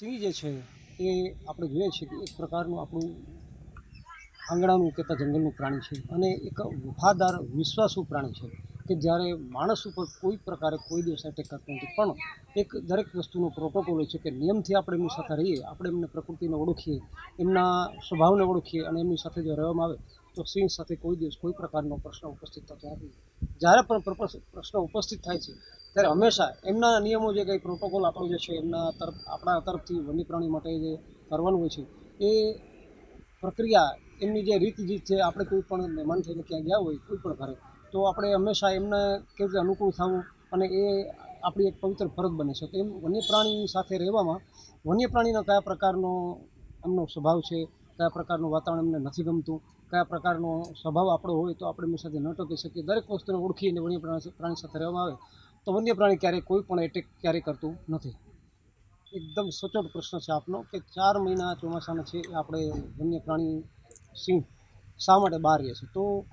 સિંહ જે છે, એ આપણે જોઈએ છીએ કે એક પ્રકારનું આપણું આંગણાનું કહેતા જંગલનું પ્રાણી છે અને એક વફાદાર, વિશ્વાસુ પ્રાણી છે કે જ્યારે માણસ ઉપર કોઈ પ્રકારે કોઈ દિવસ એટેક કરતો નથી. પણ એક દરેક વસ્તુનો પ્રોટોકોલ હોય છે કે નિયમથી આપણે એમની સાથે રહીએ, આપણે એમને પ્રકૃતિને ઓળખીએ, એમના સ્વભાવને ઓળખીએ અને એમની સાથે જો રહેવામાં આવે, તો સિંહ સાથે કોઈ દિવસ કોઈ પ્રકારનો પ્રશ્ન ઉપસ્થિત થતો નથી. જ્યારે પણ પ્રશ્ન ઉપસ્થિત થાય છે ત્યારે હંમેશા એમના નિયમો જે કંઈ પ્રોટોકોલ આપણો જે છે, એમના તરફ, આપણા તરફથી વન્ય પ્રાણી માટે જે કરવાનું હોય છે, એ પ્રક્રિયા, એમની જે રીત જીત છે, આપણે કોઈ પણ મહેમાન થઈને ક્યાં ગયા હોય, કોઈ પણ ઘરે, તો આપણે હંમેશા એમને કેવી રીતે અનુકૂળ થવું અને એ આપણી એક પવિત્ર ફરજ બને છે. તો એમ વન્ય પ્રાણી સાથે રહેવામાં, વન્ય પ્રાણીનો કયા પ્રકારનો એમનો સ્વભાવ છે, કયા પ્રકારનું વાતાવરણ એમને નથી ગમતું, કયા પ્રકારનો સ્વભાવ આપણો હોય, તો આપણે એમની સાથે ન ટકી શકીએ. દરેક વસ્તુને ઓળખીને વન્ય પ્રાણી સાથે રહેવામાં આવે તો વન્ય પ્રાણી ક્યારેય કોઈ પણ એટેક ક્યારેય કરતું નથી. એકદમ સચોટ પ્રશ્ન છે આપનો કે ચાર મહિના ચોમાસાના છે એ આપણે વન્ય પ્રાણી સિંહ શા માટે બહાર રહે છે? તો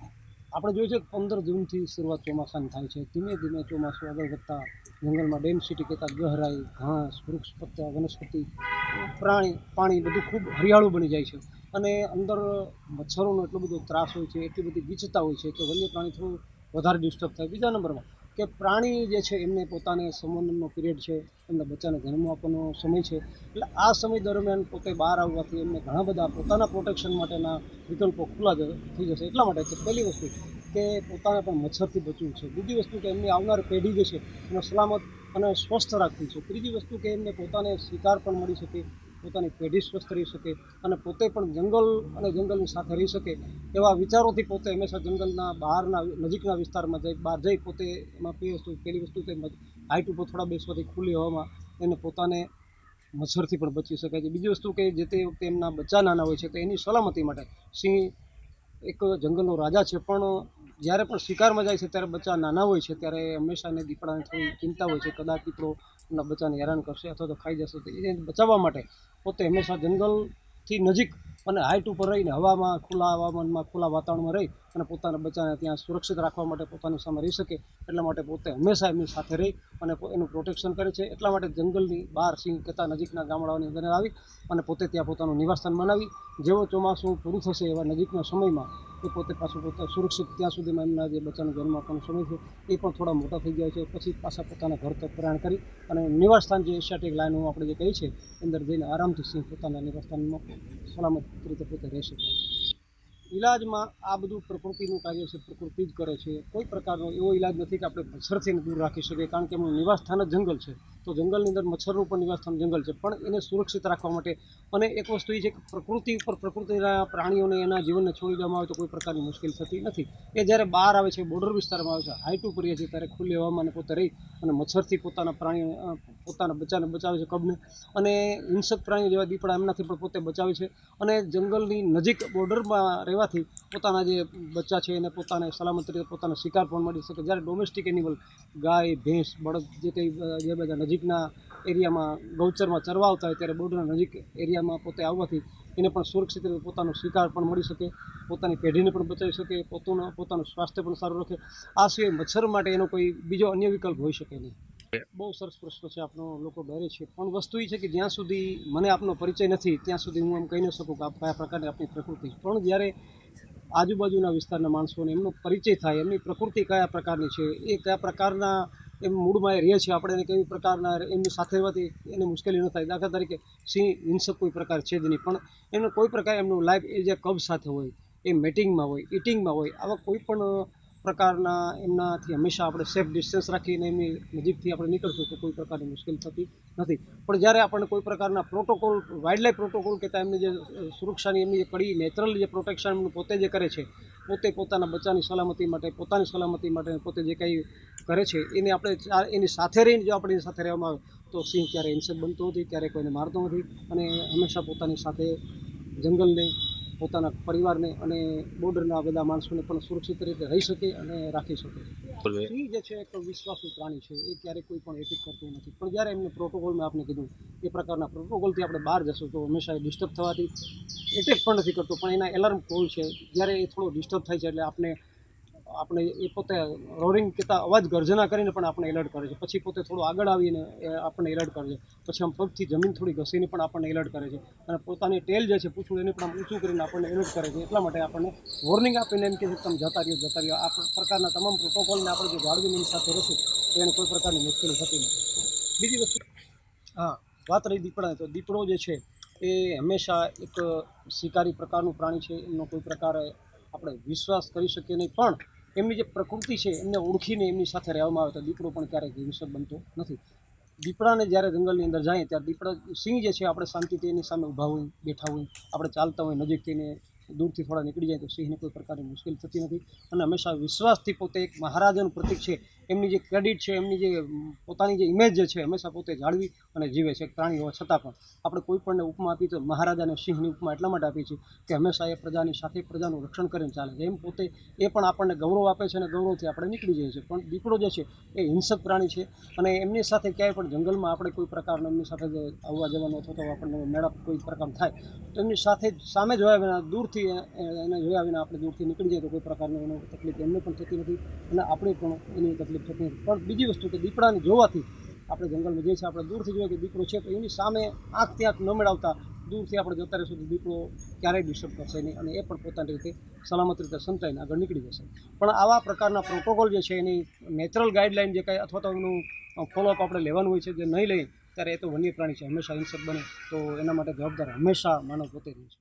આપણે જોઈએ છે કે પંદર જૂનથી શરૂઆત ચોમાસાની થાય છે. ધીમે ધીમે ચોમાસું આગળ વધતા જંગલમાં ડેન્સિટી કહેતા ગહરાઈ, ઘાસ, વૃક્ષ પત્તા વનસ્પતિ, પ્રાણી, પાણી બધું ખૂબ હરિયાળું બની જાય છે. અને અંદર મચ્છરોનો એટલો બધો ત્રાસ હોય છે, એટલી બધી ગીચતા હોય છે કે વન્ય પ્રાણી થોડું વધારે ડિસ્ટર્બ થાય. બીજા નંબરમાં કે પ્રાણી જે છે, એમને પોતાને સંબંધનો પીરિયડ છે, એમને બચ્ચાને જન્મ આપવાનો સમય છે. એટલે આ સમય દરમિયાન પોતે બહાર આવવાથી એમને ઘણા બધા પોતાના પ્રોટેક્શન માટેના વિકલ્પો ખુલ્લા થઈ જશે. એટલા માટે કે પહેલી વસ્તુ કે પોતાને પણ મચ્છરથી બચવું છે. બીજી વસ્તુ કે એમની આવનારી પેઢી જે છે, એને સલામત અને સ્વસ્થ રાખવી છે. ત્રીજી વસ્તુ કે એમને પોતાને શિકાર પણ મળી શકે. પોતાની પેઢી સ્વસ્થ રહી શકે અને પોતે પણ જંગલ અને જંગલની સાથે રહી શકે એવા વિચારોથી પોતે હંમેશા જંગલના બહારના નજીકના વિસ્તારમાં જઈ, બહાર જઈ પોતે એમાં પહેલી વસ્તુ, પેલી વસ્તુ કે હાઇટ ઉપર થોડા બેસવાથી ખુલ્લી હવામાં એને પોતાને મચ્છરથી પણ બચી શકાય છે. બીજી વસ્તુ કે જે તે વખતે એમના બચ્ચા નાના હોય છે તો એની સલામતી માટે સિંહ એક જંગલનો રાજા છે પણ જ્યારે પણ શિકારમાં જાય છે ત્યારે બચ્ચા નાના હોય છે ત્યારે હંમેશા એને દીપડાને થોડી ચિંતા હોય છે. કદાચ દીપડો એમના બચ્ચાને હેરાન કરશે અથવા તો ખાઈ જશે, તો એને બચાવવા માટે પોતે હંમેશા જંગલથી નજીક અને હાઇટ ઉપર રહીને હવામાં, ખુલ્લા હવામાનમાં, ખુલ્લા વાતાવરણમાં રહી અને પોતાના બચ્ચાને ત્યાં સુરક્ષિત રાખવા માટે પોતાની સામે રહી શકે એટલા માટે પોતે હંમેશા એમની સાથે રહી અને એનું પ્રોટેક્શન કરે છે. એટલા માટે જંગલની બહાર સિંહ કહેતા નજીકના ગામડાઓની અંદર આવી અને પોતે ત્યાં પોતાનું નિવાસસ્થાન બનાવી જેવો ચોમાસું પૂરું થશે એવા નજીકના સમયમાં એ પોતે પાછું પોતા સુરક્ષિત ત્યાં સુધીમાં એમના જે બચ્ચાનું જન્મ આપવાનો સમય છે એ પણ થોડા મોટા થઈ ગયા છે. પછી પાછા પોતાના ઘર તરફ પ્રયાણ કરી અને નિવાસસ્થાન જે એશિયાટિક લાઇનો આપણે જે કહીએ છીએ અંદર જઈને આરામથી સિંહ પોતાના નિવાસસ્થાનમાં સલામત રીતે પોતે રહી શકે ઈલાજમાં આ બધું પ્રકૃતિનું કાર્ય છે, પ્રકૃતિ જ કરે છે. કોઈ પ્રકારનો એવો ઈલાજ નથી કે આપણે મચ્છરથી દૂર રાખી શકીએ, કારણ કે એમનું નિવાસસ્થાન જ જંગલ છે. તો જંગલની અંદર મચ્છરનું પણ નિવાસસ્થાન જંગલ છે. પણ એને સુરક્ષિત રાખવા માટે અને એક વસ્તુ એ છે કે પ્રકૃતિ ઉપર પ્રકૃતિના પ્રાણીઓને એના જીવનને છોડી દેવામાં આવે તો કોઈ પ્રકારની મુશ્કેલ થતી નથી. એ જ્યારે બહાર આવે છે, બોર્ડર વિસ્તારમાં આવે છે હાઇટ ઉપર રહે છે, ત્યારે ખુલ્લી હવામાને પોતે રહી અને મચ્છરથી પોતાના પ્રાણીઓ પોતાના બચ્ચાને બચાવે છે કબને. અને હિંસક પ્રાણીઓ જેવા દીપડા એમનાથી પણ પોતે બચાવે છે. અને જંગલની નજીક બોર્ડરમાં રહેવાથી પોતાના જે બચ્ચા છે એને પોતાને સલામત રીતે પોતાનો શિકાર પણ મળી શકે. જ્યારે ડોમેસ્ટિક એનિમલ ગાય, ભેંસ, બળદ જે કંઈ જે બધા નજીકના એરિયામાં ગૌચરમાં ચરવા આવતા હોય ત્યારે બોર્ડરના નજીક એરિયામાં પોતે આવવાથી એને પણ સુરક્ષિત રીતે પોતાનો શિકાર પણ મળી શકે, પોતાની પેઢીને પણ બચાવી શકે, પોતાનું પોતાનું સ્વાસ્થ્ય પણ સારું રાખે. આ સિવાય મચ્છર માટે એનો કોઈ બીજો અન્ય વિકલ્પ હોઈ શકે નહીં. બહુ સરસ પ્રશ્ન છે આપનો, લોકો ડરે છે. પણ વસ્તુ એ છે કે જ્યાં સુધી મને આપનો પરિચય નથી, ત્યાં સુધી હું એમ કહી ન શકું કે આપ કયા પ્રકારની આપણી પ્રકૃતિ. પણ જ્યારે આજુબાજુના વિસ્તારના માણસોને એમનો પરિચય થાય, એમની પ્રકૃતિ કયા પ્રકારની છે, એ કયા પ્રકારના એમ મૂળમાં એ રહે છે, આપણે એને કેવી પ્રકારના એમની સાથે રહેવાથી એને મુશ્કેલી ન થાય. દાખલા તરીકે સિંહ, હિંસક કોઈ પ્રકાર છે જ નહીં, પણ એનો કોઈ પ્રકાર એમનું લાઈફ એ જે કબ સાથે હોય, એ મેટિંગમાં હોય ઇટિંગમાં હોય, આવા કોઈ પણ પ્રકારના એમનાથી હંમેશા આપણે સેફ ડિસ્ટન્સ રાખીને એમની નજીકથી આપણે નીકળશું તો કોઈ પ્રકારની મુશ્કેલી થતી નથી. પણ જ્યારે આપણને કોઈ પ્રકારના પ્રોટોકોલ વાઇલ્ડ પ્રોટોકોલ કહેતા એમની જે સુરક્ષાની એમની જે કડી નેચરલ જે પ્રોટેક્શન એમનું પોતે જે કરે છે, પોતે પોતાના બચ્ચાની સલામતી માટે, પોતાની સલામતી માટે પોતે જે કંઈ કરે છે, એને આપણે એની સાથે રહીને જો આપણે સાથે રહેવામાં આવે, તો સિંહ ક્યારે હિંસક બનતો નથી, ક્યારેય કોઈને મારતો નથી અને હંમેશા પોતાની સાથે જંગલને પોતાના પરિવારને અને બોર્ડરના બધા માણસોને પણ સુરક્ષિત રીતે રહી શકે અને રાખી શકે. સિંહ જે છે એક વિશ્વાસુ પ્રાણી છે એ ક્યારેય કોઈ પણ એટેક કરતું નથી. પણ જ્યારે એમને પ્રોટોકોલ મેં આપને કીધું એ પ્રકારના પ્રોટોકોલથી આપણે બહાર જશું તો હંમેશા એ ડિસ્ટર્બ થવાથી એટેક પણ નથી કરતો. પણ એના એલાર્મ કોલ છે જ્યારે એ થોડો ડિસ્ટર્બ થાય છે એટલે આપણે આપણે એ પોતે રોરિંગ કહેતા અવાજ ગર્જના કરીને પણ આપણે એલર્ટ કરે છે. પછી પોતે થોડું આગળ આવીને આપણને એલર્ટ કરે છે. પછી આમ પગથી જમીન થોડી ઘસીને પણ આપણને એલર્ટ કરે છે. અને પોતાની ટેલ જે છે પૂછડું એને પણ આમ ઊંચું કરીને આપણને એલર્ટ કરે છે. એટલા માટે આપણને વોર્નિંગ આપીને એમ કે છે તમે જતા રહ્યો જતા રહ્યો. આ પ્રકારના તમામ પ્રોટોકોલને આપણે જો જાળવીને સાથે રહીશું, તો એને કોઈ પ્રકારની મુશ્કેલી થતી નથી. બીજી વસ્તુ, હા, વાત રહી દીપડાની, તો દીપડો જે છે એ હંમેશા એક શિકારી પ્રકારનું પ્રાણી છે. એમનો કોઈ પ્રકારે આપણે વિશ્વાસ કરી શકીએ નહીં. પણ એમની જે પ્રકૃતિ છે, એમને ઓળખીને એમની સાથે રહેવામાં આવે તો દીપડો પણ ક્યારેક હિંસક બનતો નથી. દીપડાને જ્યારે જંગલની અંદર જાય ત્યારે દીપડા સિંહ જે છે, આપણે શાંતિથી એની સામે ઊભા હોય, બેઠા હોય, આપણે ચાલતા હોય, નજીકથી એને દૂરથી થોડા નીકળી જાય તો સિંહને કોઈ પ્રકારની મુશ્કેલી થતી નથી. અને હંમેશા વિશ્વાસથી પોતે એક મહારાજાનું પ્રતિક છે એમની જે ક્રેડિટ છે, એમની જે પોતાની જે ઇમેજ જે છે, હંમેશા પોતે જાળવી અને જીવે છે, પ્રાણી હોવા છતાં પણ. આપણે કોઈ પણને ઉપમા આપી તો મહારાજાને સિંહની ઉપમા એટલા માટે આપી છે કે હંમેશા એ પ્રજાની સાથે પ્રજાનું રક્ષણ કરીને ચાલે છે. એમ પોતે એ પણ આપણને ગૌરવ આપે છે અને ગૌરવથી આપણે નીકળી જઈએ છીએ. પણ દીકરો જે છે, એ હિંસક પ્રાણી છે અને એમની સાથે ક્યાંય પણ જંગલમાં આપણે કોઈ પ્રકારનો એમની સાથે આવવા જવાનું અથવા તો આપણને મેળાપ કોઈ પ્રકાર થાય, તો એમની સાથે સામે જોયા વિના, દૂરથી એને જોયા વિના આપણે દૂરથી નીકળી જઈએ તો કોઈ પ્રકારની એનો તકલીફ એમને પણ થતી નથી અને આપણે પણ એની તકલીફ થતી નથી. પણ બીજી વસ્તુ કે દીપડાને જોવાથી આપણે જંગલમાં જઈએ છીએ, આપણે દૂરથી જોઈએ કે દીપડો છે, તો એની સામે આંખ ત્યાં ન મેળવતા દૂરથી આપણે જતા સુધી તો દીપડો ક્યારેય ડિસ્ટર્બ કરશે નહીં અને એ પણ પોતાની રીતે સલામત રીતે સંતાઈને આગળ નીકળી જશે. પણ આવા પ્રકારના પ્રોટોકોલ જે છે, એની નેચરલ ગાઈડલાઇન જે કાંઈ અથવા તો એનું ફોલોઅપ આપણે લેવાનું હોય છે, જે નહીં લઈએ, ત્યારે એ તો વન્ય પ્રાણી છે, હંમેશા હિંસક બને. તો એના માટે જવાબદાર હંમેશા માનવ પોતે રહે છે.